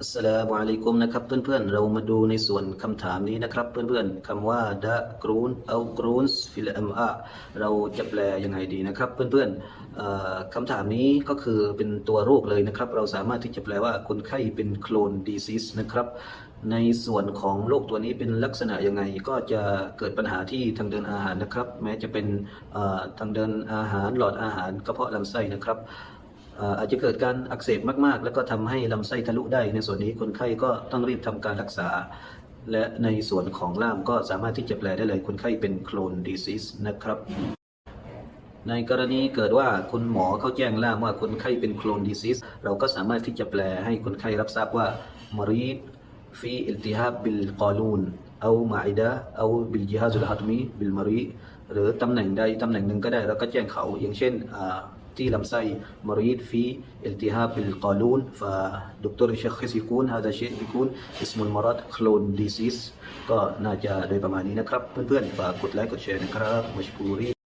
อัสลามุอะลัยกุมนะครับเพื่อนๆ เรามาดูในส่วนคำถามนี้นะครับ เพื่อนๆคำว่าดะกรูนเอากรูนฟิลอัมอาเราจะแปลยังไงดีนะครับ เพื่อนๆเอ่อคำถามนี้ก็คือเป็นตัวโรคเลยนะครับ เราสามารถที่จะแปลว่าคนไข้เป็นโคลนดีซิสนะครับ ในส่วนของโรคตัวนี้เป็นลักษณะยังไงก็จะเกิดปัญหาที่ทางเดินอาหารนะครับ แม้จะเป็นทางเดินอาหารหลอดอาหารกระเพาะลำไส้นะครับ อาจจะเกิดการอักเสบมากๆ แล้วก็ทำให้ลำไส้ทะลุได้ ในส่วนนี้คนไข้ก็ต้องรีบทำการรักษา และในส่วนของล่ามก็สามารถที่จะแปลได้เลยคนไข้เป็นโคลนดีซิสนะครับ ในกรณีเกิดว่าคุณหมอเขาแจ้งล่ามว่าคนไข้เป็นโคลนดีซิสเราก็สามารถที่จะแปลให้คนไข้รับทราบว่ามรีดฟีอิลติฮาบบิลกอลูนเอามาอิดะเอาบิลจิฮาซุลฮัตมีบิลมารีหรือตำแหน่งใดตำแหน่งหนึ่งก็ได้เราก็แจ้งเขาอย่างเช่น อ่าที่ลำไส้มรีดฟีอิลติฮาบบิลกอลูนฟาดรเชคซิกูนฮาดาเชบิกูนอิสมุลมรัดโคลนดีซิสก็น่าจะโดยประมาณนี้นะครับ เพื่อนๆฝากกดไลค์กดแชร์นะครับมัชกูรี